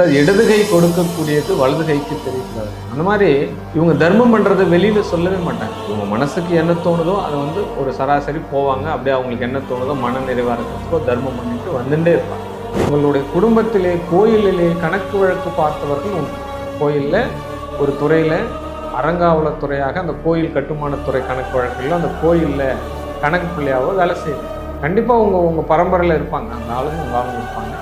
இடது கை கொடுக்கக்கூடியது வலது கைக்கு தெரியக்கூடாது அந்த மாதிரி இவங்க தர்மம் பண்ணுறதை வெளியில் சொல்லவே மாட்டாங்க. இவங்க மனசுக்கு என்ன தோணுதோ அதை வந்து ஒரு சராசரி போவாங்க. அப்படியே அவங்களுக்கு என்ன தோணுதோ மன நிறைவாக இருக்கிறதுக்கோ தர்மம் பண்ணிட்டு வந்துட்டே இருப்பாங்க. உங்களுடைய குடும்பத்திலே கோயிலிலே கணக்கு வழக்கு பார்த்தவர்கள் உண்டு கோயிலில் ஒரு துறையில் அறங்காவலத்துறையாக அந்த கோயில் கட்டுமானத்துறை கணக்கு வழக்கில் அந்த கோயிலில் கணக்கு பிள்ளையாவோ வேலை செய்யும் கண்டிப்பாக உங்கள் உங்கள் பரம்பரையில் இருப்பாங்க. அந்த ஆளுங்க உங்கள் ஆளுங்க இருப்பாங்க.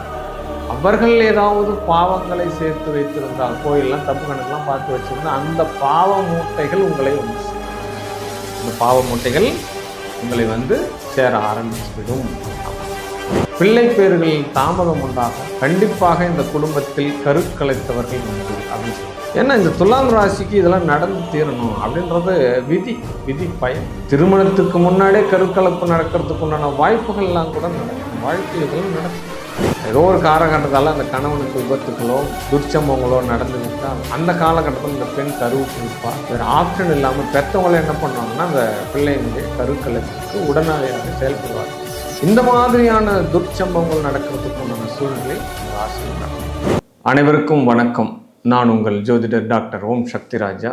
அவர்கள் ஏதாவது பாவங்களை சேர்த்து வைத்திருந்தால் கோயிலெலாம் தப்பு கணக்கெலாம் பார்த்து வச்சிருந்தா அந்த பாவ மூட்டைகள் உங்களை வந்து அந்த பாவ மூட்டைகள் உங்களை வந்து சேர ஆரம்பித்துவிடும் பிள்ளை பேர்களில் தாமதம் உண்டாகும். கண்டிப்பாக இந்த குடும்பத்தில் கருக்கலைத்தவர்கள் உண்டு. அப்படின்னு சொல்லி ஏன்னா இந்த துலாம் ராசிக்கு இதெல்லாம் நடந்து தீரணும் அப்படின்றது விதி விதி பயன் திருமணத்துக்கு முன்னாடியே கருக்கலப்பு நடக்கிறதுக்கு உண்டான வாய்ப்புகள்லாம் கூட நடக்கும். வாழ்க்கையில் இதெல்லாம் நடக்கும். ஏதோ ஒரு காலகட்டத்தால் அந்த கணவனுக்கு விபத்துக்களோ துர்ச்சம்பங்களோ நடந்துவிட்டால் அந்த காலகட்டத்தில் இந்த பெண் கருவுக்கு இருப்பார் வேறு ஆப்ஷன் இல்லாமல் பெற்றவங்களை என்ன பண்ணுவாங்கன்னா அந்த பிள்ளையினுடைய கருக்கலைக்கு உடனடியாக செயல்படுவார் இந்த மாதிரியான துர்ச்சம்பங்கள் நடக்கிறதுக்கு உண்டான சூழ்நிலை இந்த அனைவருக்கும் வணக்கம். நான் உங்கள் ஜோதிடர் டாக்டர் ஓம் சக்திராஜா.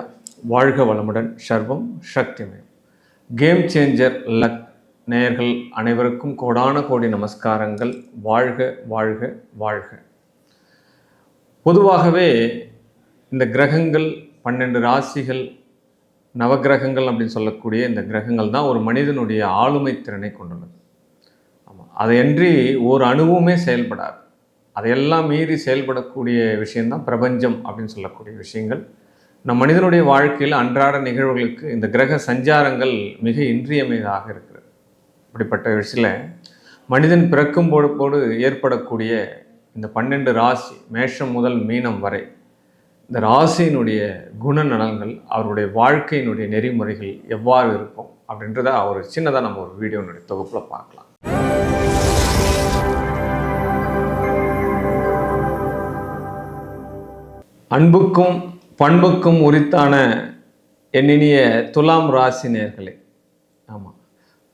வாழ்க வளமுடன் சர்வம் சக்திமயம். கேம் சேஞ்சர் லக் நேயர்கள் அனைவருக்கும் கோடான கோடி நமஸ்காரங்கள். வாழ்க வாழ்க வாழ்க. பொதுவாகவே இந்த கிரகங்கள் பன்னெண்டு ராசிகள் நவகிரகங்கள் அப்படின்னு சொல்லக்கூடிய இந்த கிரகங்கள் தான் ஒரு மனிதனுடைய ஆளுமை திறனை கொண்டுள்ளது. ஆமாம் அதையன்றி ஒரு அணுவுமே செயல்படாது. அதையெல்லாம் மீறி செயல்படக்கூடிய விஷயம்தான் பிரபஞ்சம் அப்படின்னு சொல்லக்கூடிய விஷயங்கள். நம் மனிதனுடைய வாழ்க்கையில் அன்றாட நிகழ்வுகளுக்கு இந்த கிரக சஞ்சாரங்கள் மிக இன்றியமையதாக இருக்குது இப்படிப்பட்ட விஷயத்தில் மனிதன் பிறக்கும் போடு ஏற்படக்கூடிய இந்த பன்னெண்டு ராசி மேஷம் முதல் மீனம் வரை இந்த ராசியினுடைய குணநலன்கள் அவருடைய வாழ்க்கையினுடைய நெறிமுறைகள் எவ்வாறு இருக்கும் அப்படின்றத ஒரு சின்னதாக நம்ம ஒரு வீடியோனுடைய தொகுப்பில் பார்க்கலாம். அன்புக்கும் பண்புக்கும் உரித்தான எண்ணினிய துலாம் ராசி நேர்களே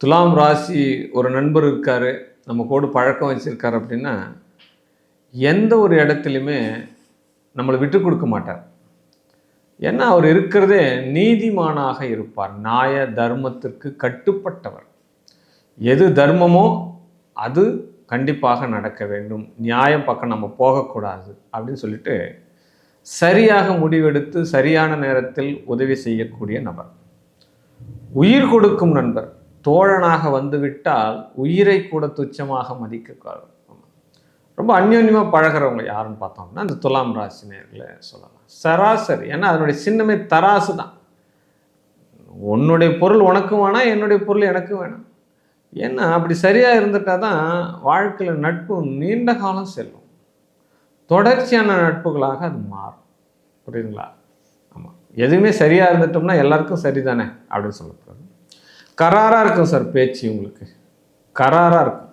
துலாம் ராசி ஒரு நண்பர் இருக்கார் நம்ம கூட பழக்கம் வச்சுருக்கார் அப்படின்னா எந்த ஒரு இடத்துலையுமே நம்மளை விட்டு கொடுக்க மாட்டார். ஏன்னா அவர் இருக்கிறதே நீதிமானாக இருப்பார். நியாய தர்மத்திற்கு கட்டுப்பட்டவர். எது தர்மமோ அது கண்டிப்பாக நடக்க வேண்டும். நியாயம் பக்கம் நம்ம போகக்கூடாது அப்படின்னு சொல்லிட்டு சரியாக முடிவெடுத்து சரியான நேரத்தில் உதவி செய்யக்கூடிய நபர். உயிர் கொடுக்கும் நண்பர். தோழனாக வந்துவிட்டால் உயிரை கூட துச்சமாக மதிக்க ரொம்ப அந்யோன்யமாக பழகிறவங்க யாருன்னு பார்த்தோம்னா இந்த துலாம் ராசி நேர்களை சொல்லலாம். சராசரி ஏன்னா அதனுடைய சின்னமே தராசு தான். உன்னுடைய பொருள் உனக்கும் வேணாம் என்னுடைய பொருள் எனக்கும் வேணாம். ஏன்னா அப்படி சரியாக இருந்துட்டா தான் வாழ்க்கையில் நட்பு நீண்ட காலம் செல்லும். தொடர்ச்சியான நட்புகளாக அது மாறும். புரியுதுங்களா? ஆமாம் எதுவுமே சரியாக இருந்துட்டோம்னா எல்லாருக்கும் சரிதானே? அப்படின்னு சொல்லப்படுறது கராராக இருக்கும் சார் பேச்சு இவங்களுக்கு. கராராக இருக்கும்.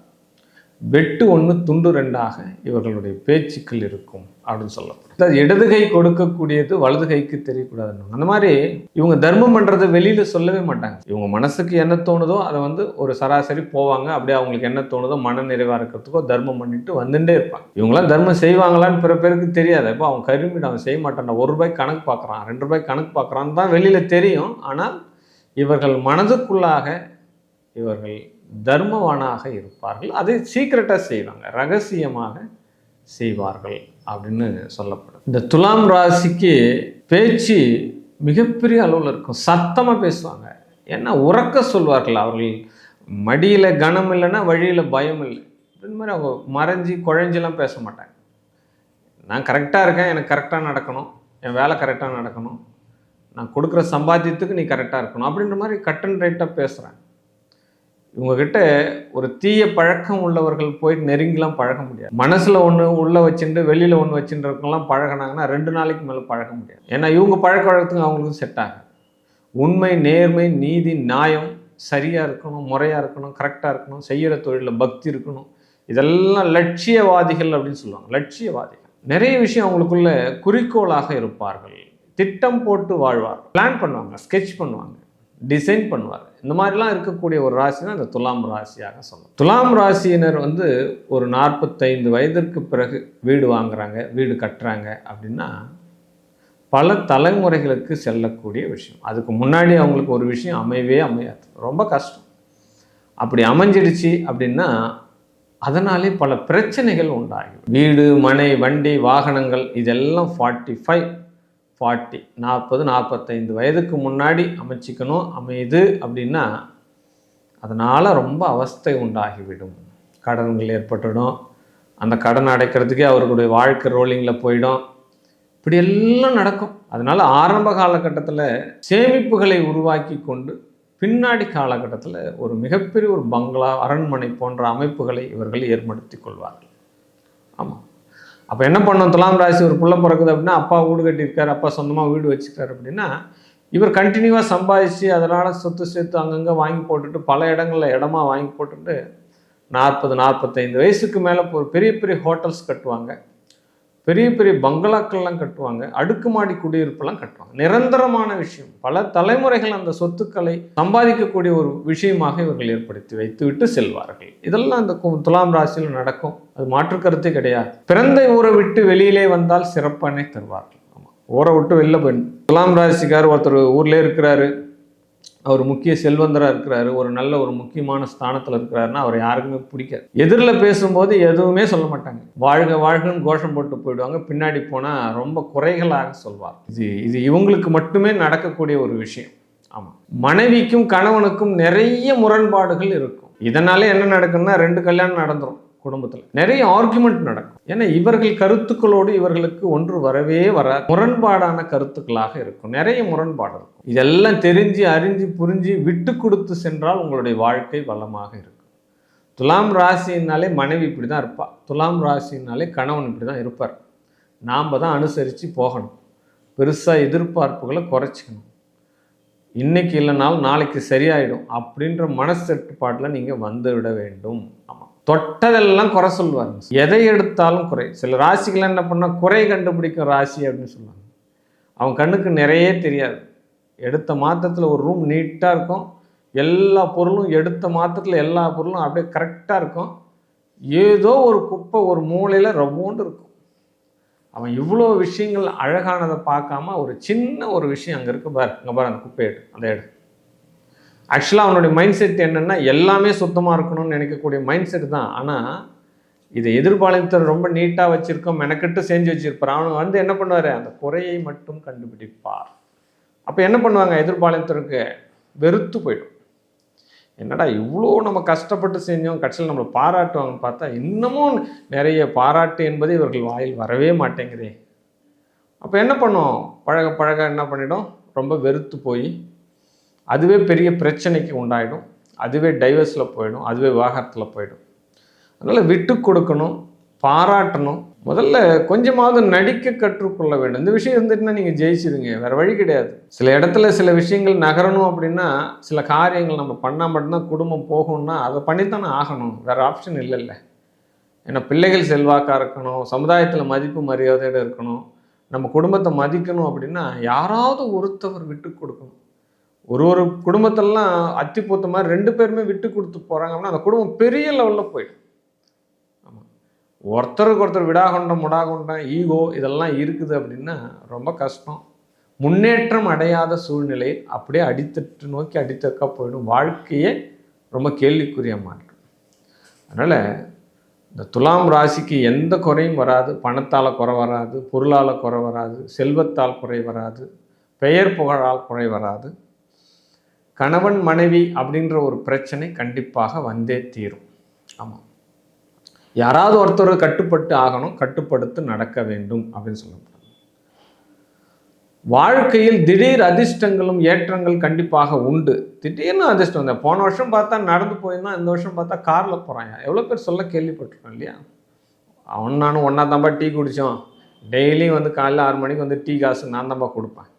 வெட்டு ஒன்று துண்டு ரெண்டாக இவர்களுடைய பேச்சுக்கள் இருக்கும் அப்படின்னு சொல்லப்படும். இடது கை கொடுக்கக்கூடியது வலது கைக்கு தெரியக்கூடாதுன்னு. அந்த மாதிரி இவங்க தர்மம் பண்ணுறதை வெளியில் சொல்லவே மாட்டாங்க. இவங்க மனசுக்கு என்ன தோணுதோ அதை வந்து ஒரு சராசரி போவாங்க. அப்படியே அவங்களுக்கு என்ன தோணுதோ மன நிறைவாக இருக்கிறதுக்கோ தர்மம் பண்ணிட்டு வந்துட்டே இருப்பாங்க. இவங்களாம் தர்மம் செய்வாங்களான்னு பிற பேருக்கு தெரியாது. இப்போ அவன் கருமிட்டு அவன் செய்ய மாட்டான் ஒரு ரூபாய் கணக்கு பார்க்குறான் ரெண்டு ரூபாய் கணக்கு பார்க்குறான்னு தான் வெளியில் தெரியும். ஆனால் இவர்கள் மனதுக்குள்ளாக இவர்கள் தர்மவானாக இருப்பார்கள். அதை சீக்கிரட்டாக செய்வாங்க. ரகசியமாக செய்வார்கள் அப்படின்னு சொல்லப்படும். இந்த துலாம் ராசிக்கு பேச்சு மிகப்பெரிய அளவில் இருக்கும். சத்தமாக பேசுவாங்க. ஏன்னா உறக்க சொல்வார்கள். அவர்கள் மடியில் கனம் இல்லைன்னா வழியில் பயம் இல்லை. இந்த மாதிரி அவங்க மறைஞ்சி குழஞ்சிலாம் பேச மாட்டாங்க. நான் கரெக்டாக இருக்கேன். எனக்கு கரெக்டாக நடக்கணும். என் வேலை கரெக்டாக நடக்கணும். நான் கொடுக்குற சம்பாத்தியத்துக்கு நீ கரெக்டாக இருக்கணும் அப்படின்ற மாதிரி கட் அண்ட் ரைட்டாக பேசுகிறேன் இவங்ககிட்ட ஒரு தீய பழக்கம் உள்ளவர்கள் போய் நெருங்கிலாம் பழக முடியாது. மனசில் ஒன்று உள்ளே வச்சுட்டு வெளியில் ஒன்று வச்சுட்டுருக்கெல்லாம் பழகினாங்கன்னா ரெண்டு நாளைக்கு மேலே பழக முடியாது. ஏன்னா இவங்க பழக்க வழக்கத்துக்கு அவங்களுக்கும் செட் ஆகும் உண்மை நேர்மை நீதி நியாயம் சரியாக இருக்கணும் முறையாக இருக்கணும் கரெக்டாக இருக்கணும் செய்கிற தொழிலில் பக்தி இருக்கணும். இதெல்லாம் லட்சியவாதிகள் அப்படின்னு சொல்லுவாங்க. லட்சியவாதிகள். நிறைய விஷயம் அவங்களுக்குள்ள குறிக்கோளாக இருப்பார்கள். திட்டம் போட்டு வாழ்வார். பிளான் பண்ணுவாங்க ஸ்கெட்ச் பண்ணுவாங்க டிசைன் பண்ணுவார். இந்த மாதிரிலாம் இருக்கக்கூடிய ஒரு ராசி தான் இந்த துலாம் ராசியாக சொல்லணும் துலாம் ராசியினர் வந்து ஒரு நாற்பத்தைந்து வயதிற்கு பிறகு வீடு வாங்குறாங்க வீடு கட்டுறாங்க அப்படின்னா பல தலைமுறைகளுக்கு செல்லக்கூடிய விஷயம். அதுக்கு முன்னாடி அவங்களுக்கு ஒரு விஷயம் அமையவே அமையாது. ரொம்ப கஷ்டம். அப்படி அமைஞ்சிடுச்சு அப்படின்னா அதனாலே பல பிரச்சனைகள் உண்டாகும் வீடு மனை வண்டி வாகனங்கள் இதெல்லாம் ஃபார்ட்டி ஃபைவ் ஃபார்ட்டி நாற்பது நாற்பத்தைந்து வயதுக்கு முன்னாடி அமைச்சிக்கணும் அமையுது அப்படின்னா அதனால் ரொம்ப அவஸ்தை உண்டாகிவிடும். கடன்கள் ஏற்பட்டுடும். அந்த கடன் அடைக்கிறதுக்கே அவர்களுடைய வாழ்க்கை ரோலிங்கில் போயிடும். இப்படி எல்லாம் நடக்கும். அதனால் ஆரம்ப காலகட்டத்தில் சேமிப்புகளை உருவாக்கி கொண்டு பின்னாடி காலகட்டத்தில் ஒரு மிகப்பெரிய ஒரு பங்களா அரண்மனை போன்ற அமைப்புகளை இவர்கள் ஏற்படுத்தி கொள்வார்கள். ஆமாம் அப்போ என்ன பண்ணோம்? துலாம் ராசி ஒரு புள்ள பிறக்குது அப்படின்னா அப்பா வீடு கட்டியிருக்காரு அப்பா சொந்தமாக வீடு வச்சுருக்காரு அப்படின்னா இவர் கண்டினியூவாக சம்பாதிச்சு அதனால் சொத்து சேர்த்து அங்கங்கே வாங்கி போட்டுட்டு பல இடங்களில் இடமா வாங்கி போட்டுட்டு நாற்பது நாற்பத்தைந்து வயசுக்கு மேலே ஒரு பெரிய பெரிய ஹோட்டல்ஸ் கட்டுவாங்க. பெரிய பெரிய பங்களாக்கள்லாம் கட்டுவாங்க அடுக்குமாடி குடியிருப்பெல்லாம் கட்டுவாங்க. நிரந்தரமான விஷயம். பல தலைமுறைகள் அந்த சொத்துக்களை சம்பாதிக்கக்கூடிய ஒரு விஷயமாக இவர்கள் ஏற்படுத்தி வைத்துவிட்டு செல்வார்கள். இதெல்லாம் அந்த துலாம் ராசியில் நடக்கும். அது மாற்று கருத்தே கிடையாது. பிறந்த ஊரை விட்டு வெளியிலே வந்தால் சிறப்பானே தருவார்கள். ஆமாம் ஊரை விட்டு வெளில போய் துலாம் ராசிக்கார் ஒருத்தர் ஊர்லேயே இருக்கிறாரு. அவர் முக்கிய செல்வந்தராக இருக்கிறாரு ஒரு நல்ல ஒரு முக்கியமான ஸ்தானத்தில் இருக்கிறாருன்னா அவர் யாருக்குமே பிடிக்காது. எதிரில் பேசும்போது எதுவுமே சொல்ல மாட்டாங்க. வாழ்க வாழ்கன்னு கோஷம் போட்டு போயிடுவாங்க. பின்னாடி போனால் ரொம்ப குறைகளாக சொல்வார். இது இது இவங்களுக்கு மட்டுமே நடக்கக்கூடிய ஒரு விஷயம். ஆமாம் மனைவிக்கும் கணவனுக்கும் நிறைய முரண்பாடுகள் இருக்கும். இதனால என்ன நடக்கும்னா ரெண்டு கல்யாணம் நடந்துடும் குடும்பத்தில். நிறைய ஆர்குமெண்ட் நடக்கும். ஏன்னா இவர்கள் கருத்துக்களோடு இவர்களுக்கு ஒன்று வரவே வர முரண்பாடான கருத்துக்களாக இருக்கும். நிறைய முரண்பாடு இருக்கும். இதெல்லாம் தெரிஞ்சு அறிஞ்சு புரிஞ்சு விட்டு கொடுத்து சென்றால் உங்களுடைய வாழ்க்கை வளமாக இருக்கும். துலாம் ராசினாலே மனைவி இப்படி தான் இருப்பாள் துலாம் ராசினாலே கணவன் இப்படி தான் இருப்பார். நாம் தான் அனுசரித்து போகணும். பெருசாக எதிர்பார்ப்புகளை குறைச்சிக்கணும். இன்னைக்கு இல்லைனாலும் நாளைக்கு சரியாயிடும் அப்படின்ற மனசெட்டுப்பாட்டில் நீங்கள் வந்துவிட வேண்டும். ஆமாம் தொட்டதெல்லாம் குறை சொல்லுவாங்க. எதை எடுத்தாலும் குறை. சில ராசிகள் என்ன பண்ணால் குறை கண்டுபிடிக்கும் ராசி அப்படின்னு சொல்லுவாங்க. அவன் கண்ணுக்கு நிறைய தெரியாது. எடுத்த மாத்திரத்தில் ஒரு ரூம் நீட்டாக இருக்கும். எல்லா பொருளும் எடுத்த மாத்திரத்தில் எல்லா பொருளும் அப்படியே கரெக்டாக இருக்கும். ஏதோ ஒரு குப்பை ஒரு மூலையில் ரொம்போண்டு இருக்கும். அவன் இவ்வளோ விஷயங்கள் அழகானதை பார்க்காம ஒரு சின்ன ஒரு விஷயம் அங்கே இருக்கு பாரு. அங்கே பாரு அந்த குப்பை எடு அந்த இடம் ஆக்சுவலாக அவனுடைய மைண்ட் செட் என்னென்னா எல்லாமே சுத்தமாக இருக்கணும்னு நினைக்கக்கூடிய மைண்ட் செட் தான். ஆனால் இதை எதிர்பாலித்தர் ரொம்ப நீட்டாக வச்சுருக்கோம் மெனக்கெட்டு செஞ்சு வச்சுருப்பார். அவன் வந்து என்ன பண்ணுவார்? அந்த குறையை மட்டும் கண்டுபிடிப்பார். அப்போ என்ன பண்ணுவாங்க? எதிர்பாலித்தருக்கு வெறுத்து போயிடும். என்னடா இவ்வளோ நம்ம கஷ்டப்பட்டு செஞ்சோம் கடைசியில் நம்மளை பாராட்டுவாங்கன்னு பார்த்தா இன்னமும் நிறைய பாராட்டு என்பது இவர்கள் வாயில் வரவே மாட்டேங்குதே அப்போ என்ன பண்ணும்? பழக பழக என்ன பண்ணிடும்? ரொம்ப வெறுத்து போய் அதுவே பெரிய பிரச்சனைக்கு உண்டாயிடும். அதுவே டைவர்ஸில் போயிடும். அதுவே விவாகரத்தில் போயிடும். அதனால் விட்டு கொடுக்கணும் பாராட்டணும். முதல்ல கொஞ்சமாவது நடிக்க கற்றுக்கொள்ள வேண்டும். இந்த விஷயம் இருந்துட்டுனா நீங்கள் ஜெயிச்சிருங்க. வேறு வழி கிடையாது. சில இடத்துல சில விஷயங்கள் நகரணும் அப்படின்னா சில காரியங்கள் நம்ம பண்ணால் மட்டும்தான் குடும்பம் போகணும்னா அதை பண்ணித்தானே ஆகணும். வேறு ஆப்ஷன் இல்லைல்ல. ஏன்னா பிள்ளைகள் செல்வாக்காக இருக்கணும். சமுதாயத்தில் மதிப்பு மரியாதையோடு இருக்கணும். நம்ம குடும்பத்தை மதிக்கணும் அப்படின்னா யாராவது ஒருத்தவர் விட்டு கொடுக்கணும். ஒரு ஒரு குடும்பத்திலலாம் அத்தி பூத்த மாதிரி ரெண்டு பேருமே விட்டு கொடுத்து போகிறாங்க அப்படின்னா அந்த குடும்பம் பெரிய லெவலில் போயிடும். ஆமாம் ஒருத்தருக்கு ஒருத்தர் விடாகொண்டம் முடாகொண்டம் ஈகோ இதெல்லாம் இருக்குது அப்படின்னா ரொம்ப கஷ்டம். முன்னேற்றம் அடையாத சூழ்நிலை அப்படியே அடித்தட்டு நோக்கி அடித்தக்கா போயிடும். வாழ்க்கையே ரொம்ப கேள்விக்குரிய மாற்றம் அதனால் இந்த துலாம் ராசிக்கு எந்த குறையும் வராது. பணத்தால் குறை வராது. பொருளால் குறை வராது. செல்வத்தால் குறை வராது. பெயர் புகழால் குறை வராது. கணவன் மனைவி அப்படின்ற ஒரு பிரச்சனை கண்டிப்பாக வந்தே தீரும். ஆமாம் யாராவது ஒருத்தர் கட்டுப்பட்டு ஆகணும் கட்டுப்படுத்து நடக்க வேண்டும் அப்படின்னு சொல்லப்படுது வாழ்க்கையில் திடீர் அதிர்ஷ்டங்களும் ஏற்றங்கள் கண்டிப்பாக உண்டு. திடீர்னு அதிர்ஷ்டம் வந்தேன் போன வருஷம் பார்த்தா நடந்து போயிருந்தான் இந்த வருஷம் பார்த்தா காரில் போகிறான் எவ்வளோ பேர் சொல்ல கேள்விப்பட்டிருக்கோம் இல்லையா? அவன் நானும் ஒன்றா தான்ப்பா டீ குடித்தோம் டெய்லியும் வந்து காலையில் ஆறு மணிக்கு வந்து டீ காசு நான் தான்ப்பா கொடுப்பேன்.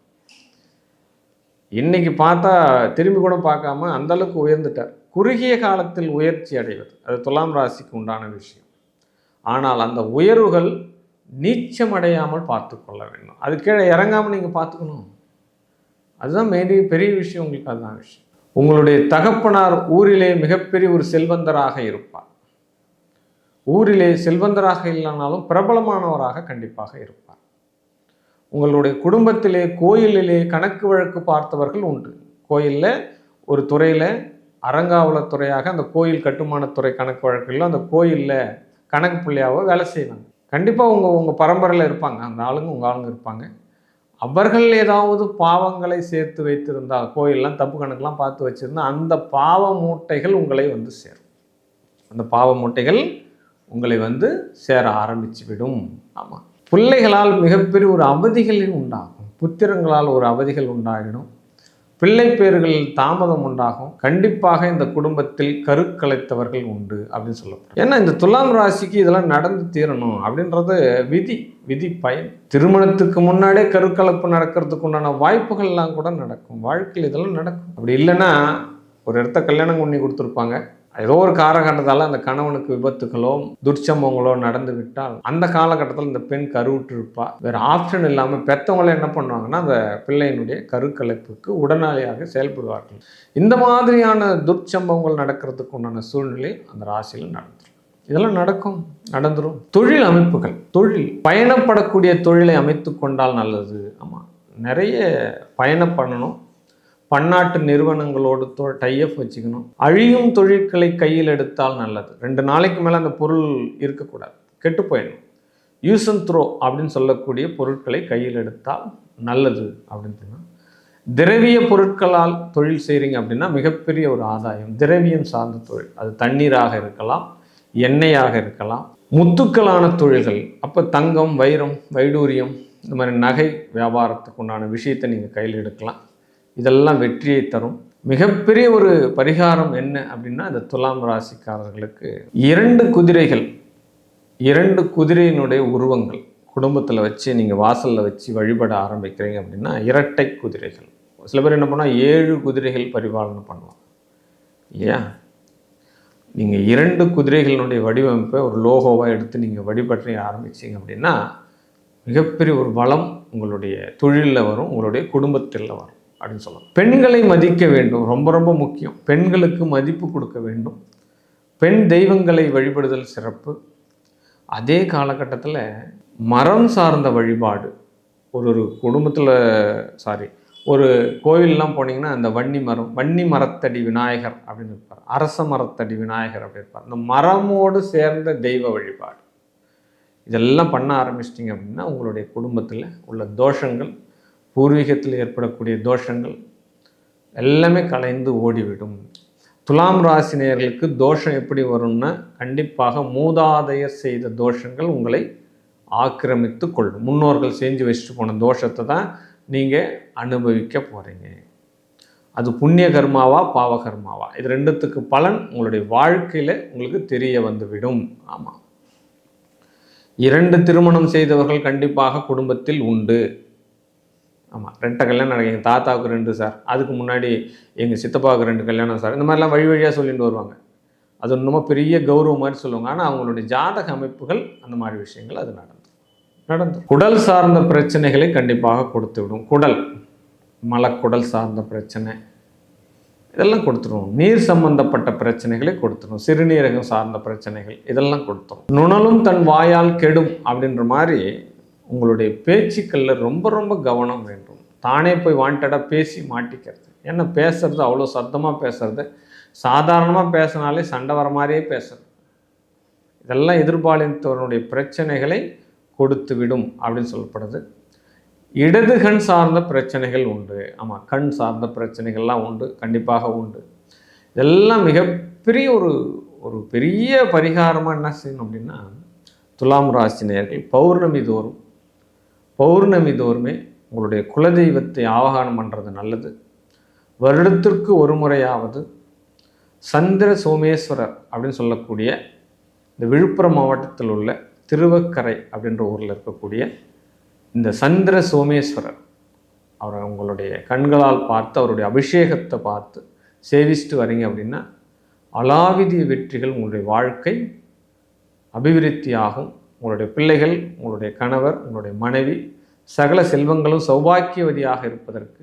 இன்னைக்கு பார்த்தா திரும்பி கூட பார்க்காம அந்தளவுக்கு உயர்ந்துட்டார். குறுகிய காலத்தில் உயர்ச்சி அடைவது அது துலாம் ராசிக்கு உண்டான விஷயம். ஆனால் அந்த உயர்வுகள் நீச்சமடையாமல் பார்த்து கொள்ள வேண்டும். அது கீழே இறங்காமல் நீங்கள் பார்த்துக்கணும். அதுதான் மெயின் பெரிய விஷயம் உங்களுக்கு அதுதான் விஷயம். உங்களுடைய தகப்பனார் ஊரிலே மிகப்பெரிய ஒரு செல்வந்தராக இருப்பார். ஊரிலே செல்வந்தராக இல்லைனாலும் பிரபலமானவராக கண்டிப்பாக இருப்பார். உங்களுடைய குடும்பத்திலே கோயிலிலே கணக்கு வழக்கு பார்த்தவர்கள் உண்டு. கோயிலில் ஒரு துறையில் அறங்காவலத்துறையாக அந்த கோயில் கட்டுமானத்துறை கணக்கு வழக்கில் அந்த கோயிலில் கணக்கு பிள்ளையாவோ வேலை செய்வாங்க. கண்டிப்பாக உங்கள் உங்கள் பரம்பரையில் இருப்பாங்க. அந்த ஆளுங்க உங்கள் ஆளுங்க இருப்பாங்க. அவர்கள் ஏதாவது பாவங்களை சேர்த்து வைத்திருந்தால் கோயிலெலாம் தப்பு கணக்கெலாம் பார்த்து வச்சுருந்தா அந்த பாவ மூட்டைகள் உங்களை வந்து சேரும். அந்த பாவ மூட்டைகள் உங்களை வந்து சேர ஆரம்பித்து விடும். ஆமாம் பிள்ளைகளால் மிகப்பெரிய ஒரு அவதிகள் உண்டாகும். புத்திரங்களால் ஒரு அவதிகள் உண்டாகிடும் பிள்ளை பேர்களில் தாமதம் உண்டாகும். கண்டிப்பாக இந்த குடும்பத்தில் கருக்கலைத்தவர்கள் உண்டு அப்படின்னு சொல்லப்படும். ஏன்னா இந்த துலாம் ராசிக்கு இதெல்லாம் நடந்து தீரணும் அப்படின்றது விதி விதி பயன். திருமணத்துக்கு முன்னாடியே கருக்கலப்பு நடக்கிறதுக்கு உண்டான வாய்ப்புகள்லாம் கூட நடக்கும். வாழ்க்கையில் இதெல்லாம் நடக்கும். அப்படி இல்லைன்னா ஒரு இடத்த கல்யாணம் பண்ணி கொடுத்துருப்பாங்க. ஏதோ ஒரு காலகட்டத்தால் அந்த கணவனுக்கு விபத்துகளோ துர்ச்சம்பங்களோ நடந்து விட்டால் அந்த காலகட்டத்தில் இந்த பெண் கருவுற்று இருப்பா வேறு ஆப்ஷன் இல்லாமல் பெற்றவங்கள என்ன பண்ணுவாங்கன்னா அந்த பிள்ளையினுடைய கருக்கலைப்புக்கு உடனடியாக செயல்படுவார்கள். இந்த மாதிரியான துர்ச்சம்பவங்கள் நடக்கிறதுக்கு உண்டான சூழ்நிலை அந்த ராசியில் நடந்துடும் இதெல்லாம் நடக்கும் நடந்துடும் தொழில் அமைப்புகள் தொழில். பயணப்படக்கூடிய தொழிலை அமைத்து கொண்டால் நல்லது. ஆமாம் நிறைய பயணம் பண்ணணும். பன்னாட்டு நிறுவனங்களோடு தொ டைஅப் வச்சுக்கணும். அழியும் தொழில்களை கையில் எடுத்தால் நல்லது. ரெண்டு நாளைக்கு மேலே அந்த பொருள் இருக்கக்கூடாது. கெட்டு போயிடணும். யூஸ் அண்ட் த்ரோ அப்படின்னு சொல்லக்கூடிய பொருட்களை கையில் எடுத்தால் நல்லது அப்படின்னு சொன்னால் திரவிய பொருட்களால் தொழில் செய்கிறீங்க அப்படின்னா மிகப்பெரிய ஒரு ஆதாயம். திரவியம் சார்ந்த தொழில். அது தண்ணீராக இருக்கலாம் எண்ணெயாக இருக்கலாம். முத்துக்களான தொழில்கள். அப்போ தங்கம் வைரம் வைடூரியம் இந்த மாதிரி நகை வியாபாரத்துக்கு உண்டான விஷயத்தை நீங்கள் கையில் எடுக்கலாம். இதெல்லாம் வெற்றியை தரும். மிகப்பெரிய ஒரு பரிகாரம் என்ன அப்படின்னா இந்த துலாம் ராசிக்காரர்களுக்கு இரண்டு குதிரைகள் இரண்டு குதிரையினுடைய உருவங்கள் குடும்பத்தில் வச்சு நீங்கள் வாசலில் வச்சு வழிபட ஆரம்பிக்கிறீங்க அப்படின்னா இரட்டை குதிரைகள். சில பேர் என்ன பண்ணால் ஏழு குதிரைகள் பரிபாலனை பண்ணலாம் இல்லையா? நீங்கள் இரண்டு குதிரைகளினுடைய வடிவமைப்பை ஒரு லோகோவாக எடுத்து நீங்கள் வழிபற்றி ஆரம்பிச்சிங்க அப்படின்னா மிகப்பெரிய ஒரு வளம் உங்களுடைய தொழிலில் வரும் உங்களுடைய குடும்பத்தில் வரும். அப்படின்னு சொல்லலாம். பெண்களை மதிக்க வேண்டும் ரொம்ப ரொம்ப முக்கியம். பெண்களுக்கு மதிப்பு கொடுக்க வேண்டும். பெண் தெய்வங்களை வழிபடுதல் சிறப்பு. அதே காலகட்டத்தில் மரம் சார்ந்த வழிபாடு. ஒரு ஒரு குடும்பத்தில் சாரி ஒரு கோவிலெலாம் போனீங்கன்னா அந்த வன்னி மரம் வன்னி மரத்தடி விநாயகர் அப்படின்னு இருப்பார். அரச மரத்தடி விநாயகர் அப்படி இருப்பார். இந்த மரமோடு சேர்ந்த தெய்வ வழிபாடு. இதெல்லாம் பண்ண ஆரம்பிச்சிட்டிங்க அப்படின்னா உங்களுடைய குடும்பத்தில் உள்ள தோஷங்கள் பூர்வீகத்தில் ஏற்படக்கூடிய தோஷங்கள் எல்லாமே கலைந்து ஓடிவிடும். துலாம் ராசினியர்களுக்கு தோஷம் எப்படி வரும்னா கண்டிப்பாக மூதாதையர் செய்த தோஷங்கள் உங்களை ஆக்கிரமித்து கொள்ளும். முன்னோர்கள் செஞ்சு வச்சுட்டு போன தோஷத்தை தான் நீங்கள் அனுபவிக்க போகிறீங்க அது புண்ணிய கர்மாவா பாவ கர்மாவா இது ரெண்டுத்துக்கு பலன் உங்களுடைய வாழ்க்கையில் உங்களுக்கு தெரிய வந்துவிடும். ஆமாம் இரண்டு திருமணம் செய்தவர்கள் கண்டிப்பாக குடும்பத்தில் உண்டு. ஆமாம் ரெண்டை கல்யாணம் நடக்கும் எங்கள் தாத்தாவுக்கு ரெண்டு சார். அதுக்கு முன்னாடி எங்கள் சித்தப்பாவுக்கு ரெண்டு கல்யாணம் சார். இந்த மாதிரிலாம் வழி வழியாக சொல்லிட்டு வருவாங்க. அது இன்னமும் பெரிய கௌரவம் மாதிரி சொல்லுவாங்க. ஆனால் அவங்களுடைய ஜாதக அமைப்புகள் அந்த மாதிரி விஷயங்கள் அது நடந்தது. நடந்து குடல் சார்ந்த பிரச்சனைகளை கண்டிப்பாக கொடுத்து விடும் குடல் மலக்குடல் சார்ந்த பிரச்சனை. இதெல்லாம் கொடுத்துரும். நீர் சம்பந்தப்பட்ட பிரச்சனைகளை கொடுத்துரும். சிறுநீரகம் சார்ந்த பிரச்சனைகள் இதெல்லாம் கொடுத்துரும். நுணலும் தன் வாயால் கெடும் அப்படின்ற மாதிரி உங்களுடைய பேச்சுக்களில் ரொம்ப ரொம்ப கவனம் வேண்டும். தானே போய் வாண்டடாக பேசி மாட்டிக்கிறது. ஏன்னா பேசுறது? அவ்வளோ சத்தமாக பேசுறது? சாதாரணமாக பேசினாலே சண்டை வர மாதிரியே பேசுறது. இதெல்லாம் எதிர்பாலினத்தவருடைய பிரச்சனைகளை கொடுத்து விடும் அப்படின்னு சொல்லப்படுது. இடது கண் சார்ந்த பிரச்சனைகள் உண்டு. ஆமாம் கண் சார்ந்த பிரச்சனைகள்லாம் உண்டு. கண்டிப்பாக உண்டு. இதெல்லாம் மிகப்பெரிய ஒரு ஒரு பெரிய பரிகாரமாக என்ன செய்யணும் அப்படின்னா துலாம் ராசினியர்கள் பௌர்ணமி தோறும் பௌர்ணமி தோறுமே உங்களுடைய குலதெய்வத்தை ஆவாகனம் பண்ணுறது நல்லது. வருடத்திற்கு ஒரு முறையாவது சந்திர சோமேஸ்வரர் அப்படின்னு சொல்லக்கூடிய இந்த விழுப்புரம் மாவட்டத்தில் உள்ள திருவக்கரை அப்படின்ற ஊரில் இருக்கக்கூடிய இந்த சந்திர சோமேஸ்வரர் அவரை உங்களுடைய கண்களால் பார்த்து அவருடைய அபிஷேகத்தை பார்த்து சேவிச்சுட்டு வரீங்க அப்படின்னா அலாவிதிய வெற்றிகள் உங்களுடைய வாழ்க்கை அபிவிருத்தியாகும். உங்களுடைய பிள்ளைகள் உங்களுடைய கணவர் உங்களுடைய மனைவி சகல செல்வங்களும் சௌபாக்கியவதியாக இருப்பதற்கு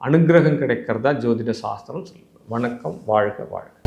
அனுகிரகம் கிடைக்கிறதா ஜோதிட சாஸ்திரம் சொல்லுது. வணக்கம் வாழ்க வாழ்க.